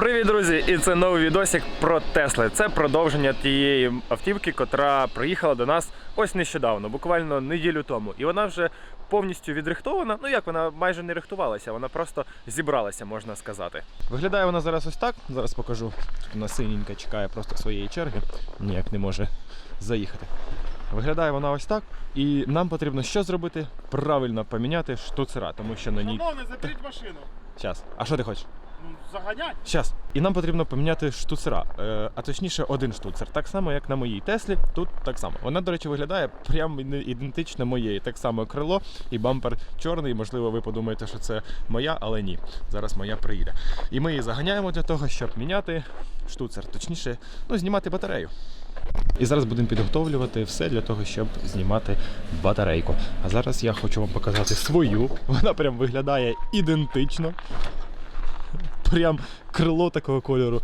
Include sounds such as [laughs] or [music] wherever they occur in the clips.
Привіт, друзі! І це новий відосик про Тесли. Це продовження тієї автівки, котра приїхала до нас ось нещодавно, буквально неділю тому. І вона вже повністю відрихтована. Ну як вона майже не рихтувалася, вона просто зібралася, можна сказати. Виглядає вона зараз ось так. Зараз покажу. Тут вона синенька чекає просто своєї черги. Ніяк не може заїхати. Виглядає вона ось так. І нам потрібно що зробити? Правильно поміняти штуцера, тому що на ній. Шановний, заберіть машину. Щас. А що ти хочеш? Заганять. Щас. І нам потрібно поміняти штуцера, е, а точніше один штуцер. Так само, як на моїй Теслі, тут так само. Вона, до речі, виглядає прям ідентично моєї. Так само крило і бампер чорний. Можливо, ви подумаєте, що це моя, але ні. Зараз моя приїде. І ми її заганяємо для того, щоб міняти штуцер, точніше, ну, знімати батарею. І зараз будемо підготовлювати все для того, щоб знімати батарейку. А зараз я хочу вам показати свою. [laughs] Вона прям виглядає ідентично прям крило такого кольору,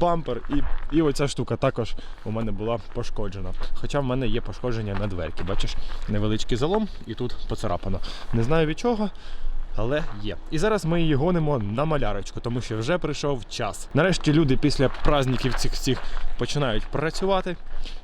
бампер і, і оця штука також у мене була пошкоджена. Хоча в мене є пошкодження на дверці. Бачиш, невеличкий залом і тут поцарапано. Не знаю від чого. Але є. І зараз ми її гонимо на малярочку, тому що вже прийшов час. Нарешті люди після праздників цих всіх починають працювати.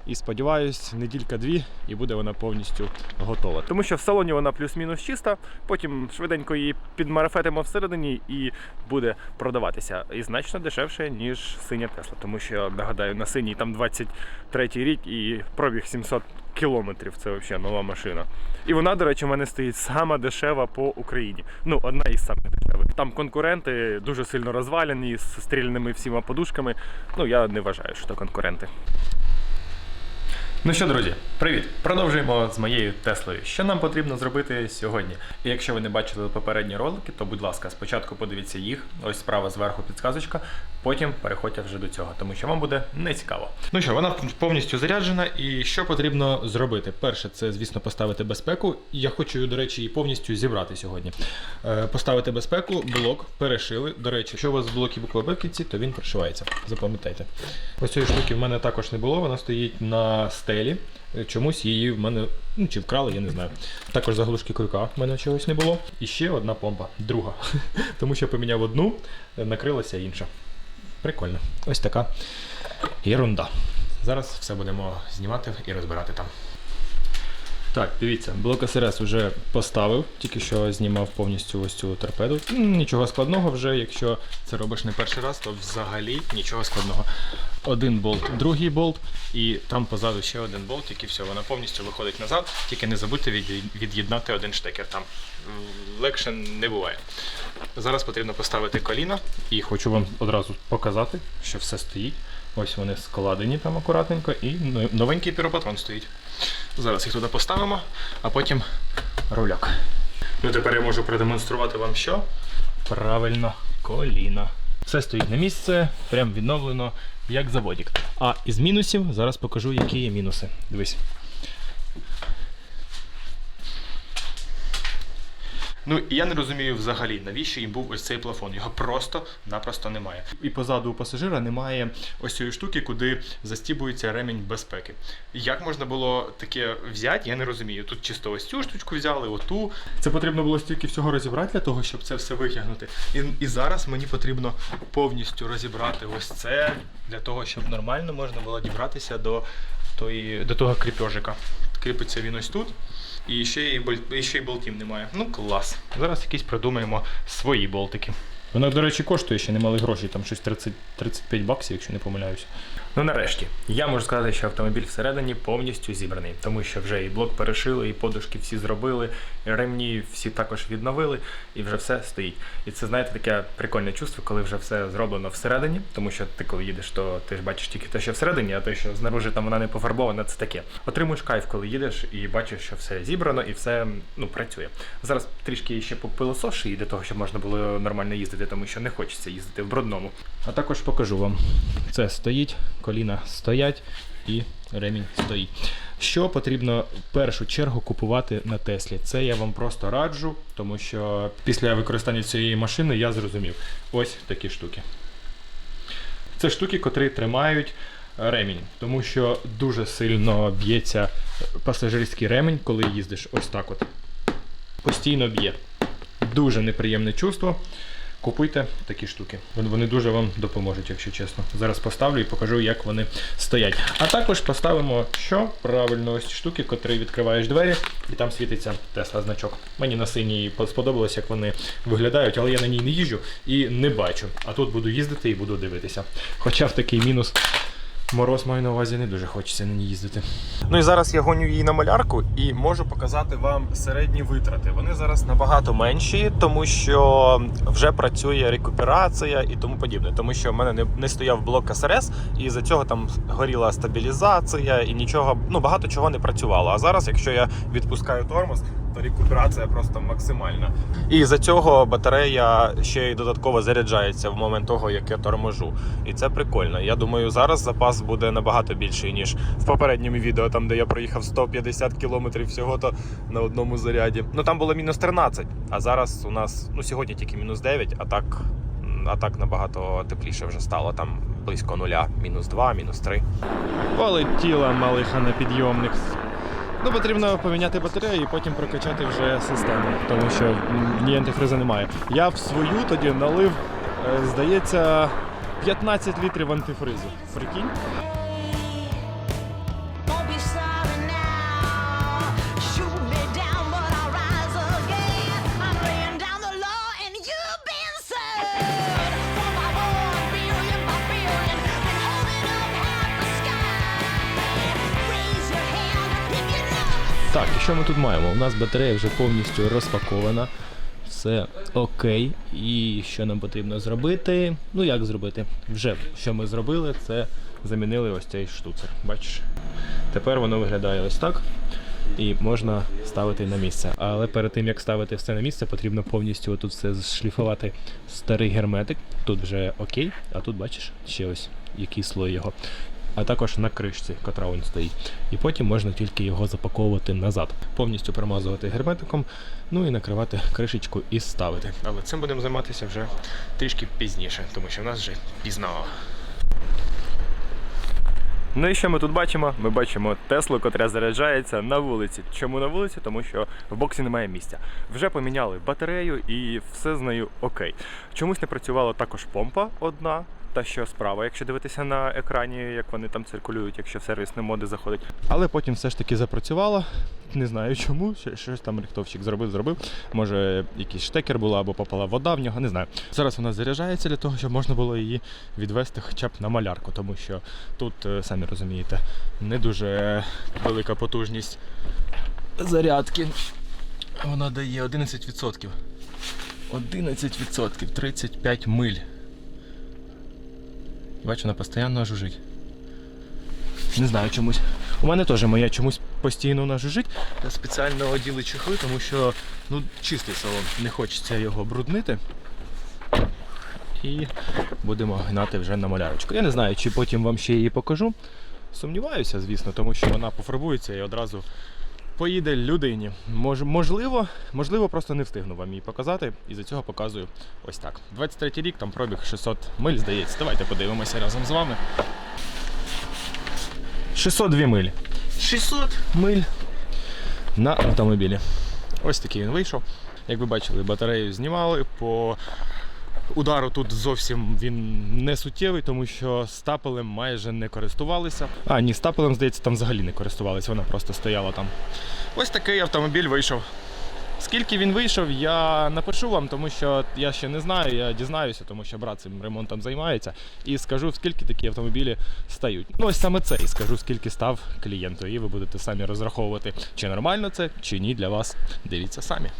І сподіваюсь, неділька-дві, і буде вона повністю готова. Тому що в салоні вона плюс-мінус чиста, потім швиденько її підмарафетимо всередині і буде продаватися. І значно дешевше, ніж синя Тесла. Тому що, нагадаю, на синій там 23 рік і пробіг 700 кілометрів. Це взагалі нова машина. І вона, до речі, в мене стоїть сама дешева по Україні. Ну, одна із самих дешевих. Там конкуренти дуже сильно розвалені з стріляними всіма подушками. Ну, я не вважаю, що це конкуренти. Ну що, друзі, привіт! Продовжуємо з моєю Теслою. Що нам потрібно зробити сьогодні? І якщо ви не бачили попередні ролики, то будь ласка, спочатку подивіться їх, ось справа зверху підсказочка, потім переходьте вже до цього, тому що вам буде не цікаво. Ну що, вона повністю заряджена, і що потрібно зробити? Перше, це, звісно, поставити безпеку. Я хочу, до речі, її повністю зібрати сьогодні. Е, Поставити безпеку, блок перешили. До речі, якщо у вас в кінці, то він пришивається. Запам'ятайте. Ось цієї штуки в мене також не було, вона стоїть на стелі. Е, Чомусь її в мене, ну чи вкрали, я не знаю. Також заглушки крюка в мене чогось не було. І ще одна помпа, друга. [laughs] Тому що поміняв одну, е, накрилася інша. Прикольно. Ось така ерунда. Зараз все будемо знімати і розбирати там. Так, дивіться, блок СРС вже поставив, тільки що знімав повністю ось цю торпеду. Нічого складного вже, якщо це робиш не перший раз, то взагалі нічого складного. Один болт, другий болт, і там позаду ще один болт, який все, вона повністю виходить назад, тільки не забудьте від'єднати один штекер. Там легше не буває. Зараз потрібно поставити коліна, і хочу вам одразу показати, що все стоїть. Ось вони складені там акуратненько, і новенький піропатрон стоїть. Зараз їх туди поставимо, а потім руляк. Ну тепер я можу продемонструвати вам що? Правильно, коліна. Все стоїть на місце, прям відновлено, як заводік. А із мінусів зараз покажу, які є мінуси. Дивись. Ну і я не розумію взагалі, навіщо їм був ось цей плафон. Його просто-напросто немає. І позаду у пасажира немає ось цієї штуки, куди застібується ремінь безпеки. Як можна було таке взяти, я не розумію. Тут чисто ось цю штучку взяли, оту. Це потрібно було стільки всього розібрати для того, щоб це все витягнути. І, і зараз мені потрібно повністю розібрати ось це для того, щоб нормально можна було дібратися до, тої, до того кріпежика. Кріпиться він ось тут. І ще й, і ще й болтів немає. Ну клас. Зараз якісь придумаємо свої болтики. Вона, до речі, коштує ще немали гроші, там щось 30, 35 баксів, якщо не помиляюся. Ну нарешті, я можу сказати, що автомобіль всередині повністю зібраний, тому що вже і блок перешили, і подушки всі зробили, і ремні всі також відновили, і вже все стоїть. І це, знаєте, таке прикольне чувство, коли вже все зроблено всередині, тому що ти коли їдеш, то ти ж бачиш тільки те, що всередині, а те, що знаружи там вона не пофарбована, це таке. Отримуєш кайф, коли їдеш і бачиш, що все зібрано і все ну, працює. Зараз трішки ще попилосошу її для того, щоб можна було нормально їздити, тому що не хочеться їздити в брудному. А також покажу вам. Це стоїть, коліна стоять і ремінь стоїть. Що потрібно в першу чергу купувати на Теслі? Це я вам просто раджу, тому що після використання цієї машини я зрозумів. Ось такі штуки. Це штуки, котрі тримають ремінь, тому що дуже сильно б'ється пасажирський ремінь, коли їздиш ось так от. Постійно б'є. Дуже неприємне чувство, Купуйте такі штуки. Вони- дуже вам допоможуть, якщо чесно. Зараз поставлю і покажу, як вони стоять. А також поставимо, що правильно, ось штуки, котрі відкриваєш двері, і там світиться Тесла значок. Мені на синій сподобалось, як вони виглядають, але я на ній не їжджу і не бачу. А тут буду їздити і буду дивитися. Хоча в такий мінус. Мороз маю на увазі, не дуже хочеться на ній їздити. Ну і зараз я гоню її на малярку і можу показати вам середні витрати. Вони зараз набагато менші, тому що вже працює рекуперація і тому подібне. Тому що в мене не, не стояв блок СРС, і за цього там горіла стабілізація і нічого, ну багато чого не працювало. А зараз, якщо я відпускаю тормоз, то рекуперація просто максимальна. І за цього батарея ще й додатково заряджається в момент того, як я торможу. І це прикольно. Я думаю, зараз запас буде набагато більший, ніж в попередньому відео, там де я проїхав 150 кілометрів всього то на одному заряді. Ну там було мінус 13, а зараз у нас ну сьогодні тільки мінус 9, а так. А так набагато тепліше вже стало, там близько нуля, мінус 2, мінус 3. Полетіла малиха на підйомник. Ну, потрібно поміняти батарею і потім прокачати вже систему, тому що ні антифриза немає. Я в свою тоді налив, е, здається, 15 літрів антифризу. Прикинь? Так, і що ми тут маємо? У нас батарея вже повністю розпакована. Все окей. І що нам потрібно зробити? Ну як зробити? Вже що ми зробили, це замінили ось цей штуцер. Бачиш? Тепер воно виглядає ось так. І можна ставити на місце. Але перед тим як ставити все на місце, потрібно повністю тут все зшліфувати старий герметик. Тут вже окей, а тут бачиш ще ось який слой його. А також на кришці, котра він стоїть. І потім можна тільки його запаковувати назад. Повністю промазувати герметиком, ну і накривати кришечку і ставити. Але цим будемо займатися вже трішки пізніше, тому що в нас вже пізно. Ну і що ми тут бачимо? Ми бачимо Теслу, котра заряджається на вулиці. Чому на вулиці? Тому що в боксі немає місця. Вже поміняли батарею і все з нею окей. Чомусь не працювала також помпа одна. Та що справа, якщо дивитися на екрані, як вони там циркулюють, якщо в сервісні моди заходить. Але потім все ж таки запрацювало. Не знаю чому. Щось там рихтовщик зробив, зробив. Може, якийсь штекер була або попала вода в нього, не знаю. Зараз вона заряджається для того, щоб можна було її відвести хоча б на малярку, тому що тут, е, самі розумієте, не дуже велика потужність зарядки. Вона дає 11%. 11%, 35 миль. Бачу, вона постійно жужить. Не знаю чомусь. У мене теж моя чомусь постійно вона жужить. Я спеціально оділи чехли, тому що ну, чистий салон. Не хочеться його бруднити. І будемо гнати вже на малярочку. Я не знаю, чи потім вам ще її покажу. Сумніваюся, звісно, тому що вона пофарбується і одразу поїде людині. Мож, можливо, можливо, просто не встигну вам її показати, і за цього показую ось так. 23 рік, там пробіг 600 миль, здається. Давайте подивимося разом з вами. 602 милі. 600 миль на автомобілі. Ось такий він вийшов. Як ви бачили, батарею знімали. По удару тут зовсім він не суттєвий, тому що стапелем майже не користувалися. А, ні, стапелем, здається, там взагалі не користувалися, вона просто стояла там. Ось такий автомобіль вийшов. Скільки він вийшов, я напишу вам, тому що я ще не знаю, я дізнаюся, тому що брат цим ремонтом займається. І скажу, скільки такі автомобілі стають. Ну ось саме це і скажу, скільки став клієнту. І ви будете самі розраховувати, чи нормально це, чи ні для вас. Дивіться самі.